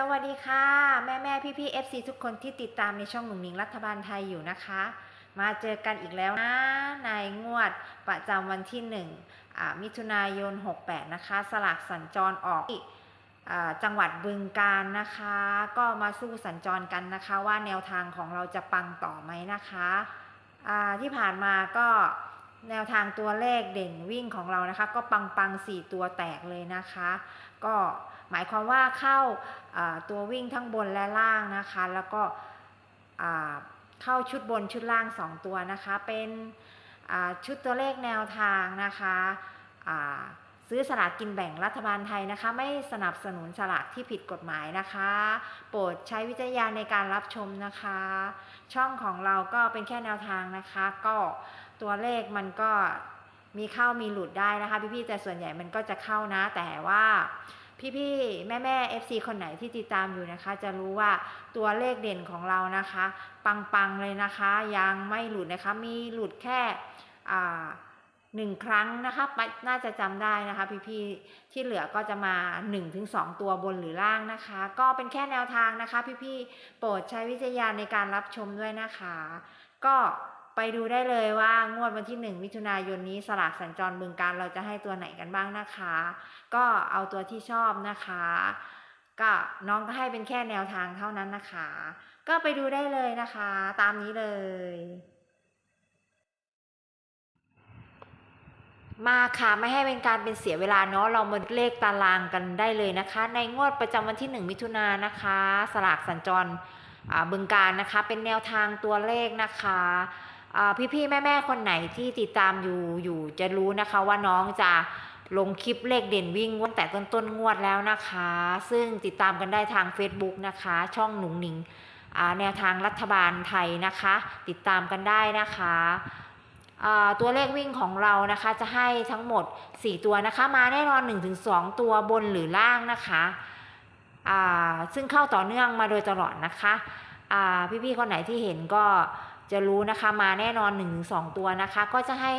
สวัสดีค่ะ แม่แม่พี่พี่เอฟซีทุกคนที่ติดตามในช่องหนุ่งหนิงรัฐบาลไทยอยู่นะคะ มาเจอกันอีกแล้วนะในงวดประจำวันที่1อ่ามิถุนายน 68 นะคะ สลากสัญจรออกอจังหวัดบึงการนะคะ ก็มาสู้สัญจรกันนะคะ ว่าแนวทางของเราจะปังต่อไหมนะคะที่ผ่านมาก็แนวทางตัวเลขเด่นวิ่งของเรานะคะ ก็ปังปังสี่ตัวแตกเลยนะคะ ก็ หมายความว่าเข้าตัววิ่งทั้งบนและล่างนะคะ แล้วก็เข้าชุดบนชุดล่าง 2 ตัวนะคะ เป็นชุดตัวเลขแนวทางนะคะซื้อสลากกินแบ่งรัฐบาลไทยนะคะ ไม่สนับสนุนสลากที่ผิดกฎหมายนะคะ โปรดใช้วิจารณญาณในการรับชมนะคะ ช่องของเราก็เป็นแค่แนวทางนะคะ ก็ตัวเลขมันก็มีเข้ามีหลุดได้นะคะ พี่ๆแต่ส่วนใหญ่มันก็จะเข้านะแต่ว่า พี่ๆ แม่แม่ๆ FC คนไหนที่ติดตามอยู่นะคะ จะรู้ว่าตัวเลขเด่นของเรานะคะ ปังๆเลยนะคะ ยังไม่หลุดนะคะ มีหลุดแค่หนึ่งครั้งนะคะ น่าจะจำได้นะคะ พี่ๆ ที่เหลือก็จะมา 1-2 ตัวบนหรือล่างนะคะ ก็เป็นแค่แนวทางนะคะ พี่ๆ โปรดใช้วิจารณญาณในการรับชมด้วยนะคะ ก็ ไปดูได้เลยว่างวดวันที่ 1 มิถุนายนนี้สลากสัญจรบึงการเราจะให้ตัวไหนกันบ้างนะคะ ก็เอาตัวที่ชอบนะคะ ก็น้องก็ให้เป็นแค่แนวทางเท่านั้นนะคะ ก็ไปดูได้เลยนะคะ ตามนี้เลย มาค่ะไม่ให้เป็นการเป็นเสียเวลาเนาะเรามาเลขตารางกันได้เลยนะคะ ในงวดประจำวันที่ 1 มิถุนายนนะคะ สลากสัญจรบึงการนะคะ เป็นแนวทางตัวเลขนะคะ พี่ๆแม่ๆคนไหนที่ติดตามอยู่อยู่จะรู้นะคะว่าน้องจะลงคลิปเลขเด่นวิ่งตั้งแต่ต้นต้นๆงวดแล้วนะคะ ซึ่งติดตามกันได้ทาง Facebook นะคะ ช่องหนุงหนิงอ่าแนวทางรัฐบาลไทยนะคะ ติดตามกันได้นะคะตัวเลขวิ่งของเรานะคะจะให้ทั้งหมด 4 ตัวนะคะ มาแน่นอน 1-2 ตัวบนหรือล่างนะคะซึ่งเข้าต่อเนื่องมาโดยตลอดนะคะพี่ๆคนไหนที่เห็นก็ จะรู้นะคะมาแน่นอน 1-2 ตัวนะคะ ก็จะให้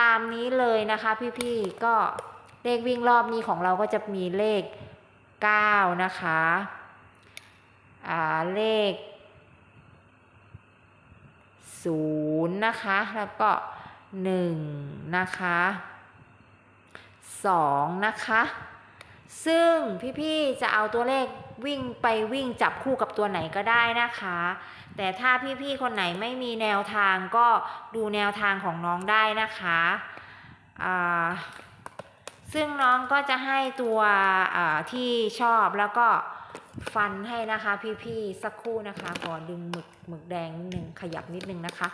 ตามนี้เลยนะคะพี่ๆก็เลขวิ่งรอบนี้ของเราก็จะมีเลข 9 นะคะอ่าเลขศูนย์นะคะ แล้วก็หนึ่งนะคะสองนะคะ ซึ่งพี่ๆจะเอาตัวเลข วิ่งไปวิ่งจับคู่กับตัวไหนก็ได้นะคะ แต่ถ้าพี่ๆคนไหนไม่มีแนวทางก็ดูแนวทางของน้องได้นะคะซึ่งน้องก็จะให้ตัวที่ชอบแล้วก็ ฟันให้นะคะพี่ๆสักครู่นะคะขอดึงหมึกหมึกแดงนิดนึงขยับนิดนึงนะคะ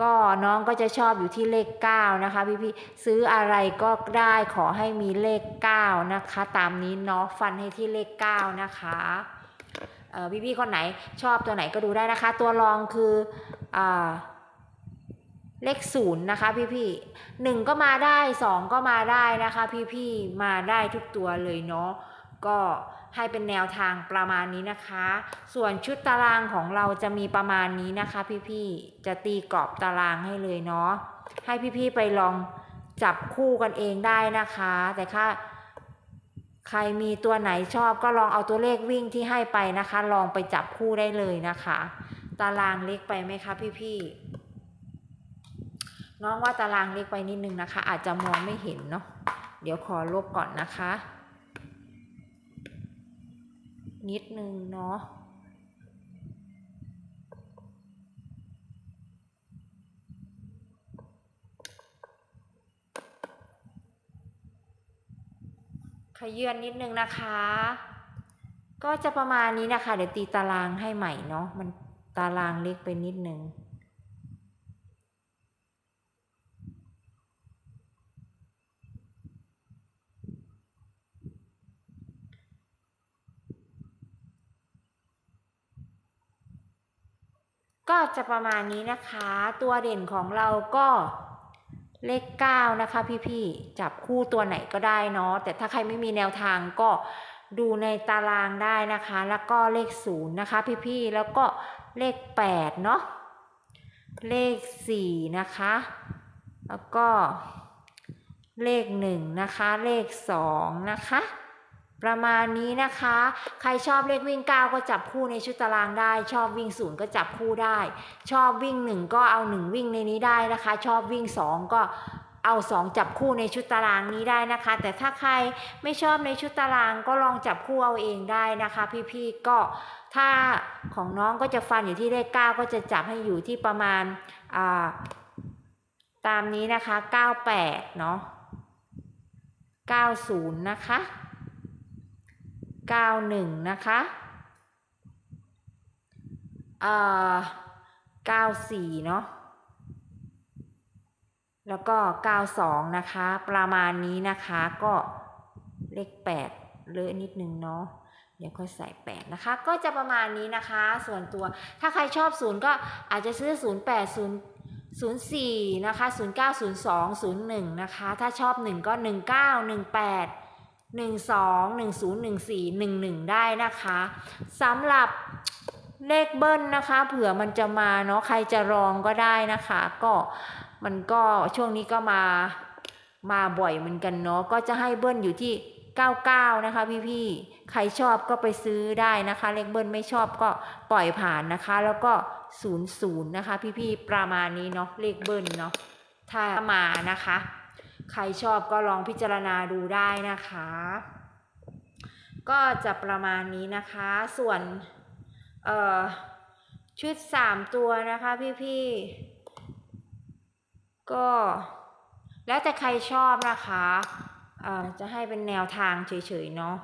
ก็น้องก็จะชอบอยู่ที่เลข 9 นะคะ พี่ๆซื้ออะไรก็ได้ขอให้มีเลข 9 นะคะ ตามนี้เนาะฟันให้ที่เลข 9 นะคะเอ่อพี่ๆคนไหนชอบตัวไหนก็ดูได้นะคะ ตัวรองคืออ่าเลขศูนย์นะคะพี่ๆหนึ่งก็มาได้สองก็มาได้นะคะ พี่ๆมาได้ทุกตัวเลยเนาะก็ ให้เป็นแนวทางประมาณนี้นะคะ ส่วนชุดตารางของเราจะมีประมาณนี้นะคะ พี่ๆ จะตีกรอบตารางให้เลยเนาะ ให้พี่ๆ ไปลองจับคู่กันเองได้นะคะ แต่ถ้าใครมีตัวไหนชอบก็ลองเอาตัวเลขวิ่งที่ให้ไปนะคะ ลองไปจับคู่ได้เลยนะคะ ตารางเล็กไปไหมคะพี่ๆ น้องว่าตารางเล็กไปนิดนึงนะคะ อาจจะมองไม่เห็นเนาะ เดี๋ยวขอลบก่อนนะคะ นิดนึงเนาะขยื่นนิดนึงนะคะ ก็จะประมาณนี้นะคะ เดี๋ยวตีตารางให้ใหม่เนาะมันตารางเล็กไปนิดนึง ก็จะประมาณนี้นะคะ ตัวเด่นของเราก็เลข 9 นะคะ พี่ๆ จับคู่ตัวไหนก็ได้เนาะ แต่ถ้าใครไม่มีแนวทางก็ดูในตารางได้นะคะ แล้วก็เลข 0 นะคะ พี่ๆ แล้วก็เลข 8 เนาะ เลข 4 นะคะ แล้วก็เลข 1 นะคะ เลข 2 นะคะ ประมาณนี้นะคะ ใครชอบเลขวิ่ง 9 ก็จับคู่ในชุดตารางได้ ชอบวิ่งศูนย์ก็จับคู่ได้ ชอบวิ่ง 1 ก็เอา 1 วิ่งในนี้ได้นะคะ ชอบวิ่ง 2 ก็เอา 2 จับคู่ในชุดตารางนี้ได้นะคะ แต่ถ้าใครไม่ชอบในชุดตารางก็ลองจับคู่เอาเองได้นะคะ พี่ๆก็ถ้าของน้องก็จะฟันอยู่ที่เลข 9 ก็จะจับให้อยู่ที่ประมาณาตามนี้นะคะ 98 เนาะ90 นะคะ 91 นะคะเอ่อ94 เนาะแล้วก็ 92 นะคะ ประมาณนี้นะคะก็เลข 8 เลอะนิดนึงเนาะเดี๋ยวค่อยใส่8นะคะ ก็จะประมาณนี้นะคะ ส่วนตัวถ้าใครชอบ0ก็อาจจะซื้อ08 0 04นะคะ09 02 01นะคะถ้าชอบ1ก็19 18หนึ่งสองหนึ่งศูนย์หนึ่งสี่หนึ่งหนึ่ง ได้นะคะสำหรับเลขเบิ้ลนะคะ เผื่อมันจะมาเนาะใครจะรองก็ได้นะคะ ก็มันก็ช่วงนี้ก็มามาบ่อยเหมือนกันเนาะก็จะให้เบิ้ลอยู่ที่ 99 นะคะพี่ๆใครชอบก็ไปซื้อได้นะคะ เลขเบิ้ลไม่ชอบก็ปล่อยผ่านนะคะ แล้วก็ 00 นะคะ พี่ๆประมาณนี้เนาะเลขเบิ้ลเนาะถ้ามานะคะ ใครชอบก็ลองพิจารณาดูได้นะคะ ก็จะประมาณนี้นะคะ ส่วนชุด 3 ตัวนะคะพี่ๆ ก็แล้วแต่ใครชอบนะคะจะให้เป็นแนวทางเฉยๆ เนาะ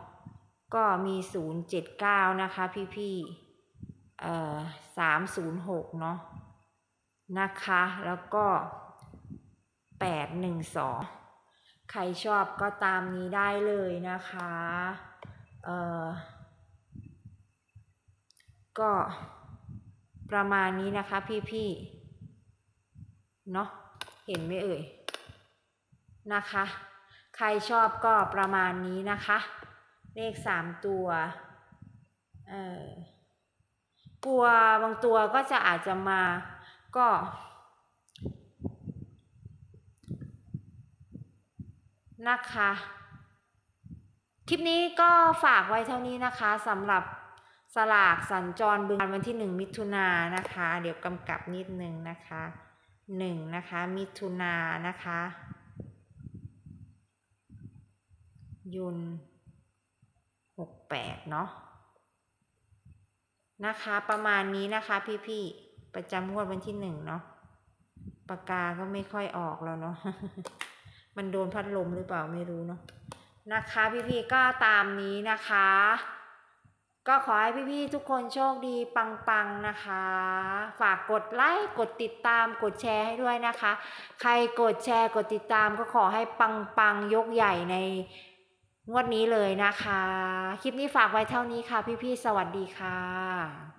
ก็มี 079 นะคะพี่ๆเอ่อ306เนาะนะคะ แล้วก็ 812 ใครชอบก็ตามนี้ได้เลยนะคะเออก็ประมาณนี้นะคะพี่ๆเนาะเห็นไหมเอ่ยนะคะ ใครชอบก็ประมาณนี้นะคะ เลขสามตัวเออกลัวบางตัวก็จะอาจจะมาก็ นะคะ คลิปนี้ก็ฝากไว้เท่านี้นะคะสำหรับสลากสัญจรบึงการวันที่หนึ่งมิถุนานะคะ เดี๋ยวกำกับนิดนึงนะคะหนึ่งนะคะ มิถุนานะคะ ยุนหกแปดเนาะนะคะ ประมาณนี้นะคะพี่ๆประจำงวดวันที่หนึ่งเนาะปากกาก็ไม่ค่อยออกแล้วเนาะ มันโดนพัดลมหรือเปล่าไม่รู้เนาะนะคะ พี่ๆก็ตามนี้นะคะ ก็ขอให้พี่ๆทุกคนโชคดีปังๆนะคะ ฝากกดไลค์กดติดตามกดแชร์ให้ด้วยนะคะ ใครกดแชร์กดติดตามก็ขอให้ปังๆยกใหญ่ในงวดนี้เลยนะคะ คลิปนี้ฝากไว้เท่านี้ค่ะ พี่ๆสวัสดีค่ะ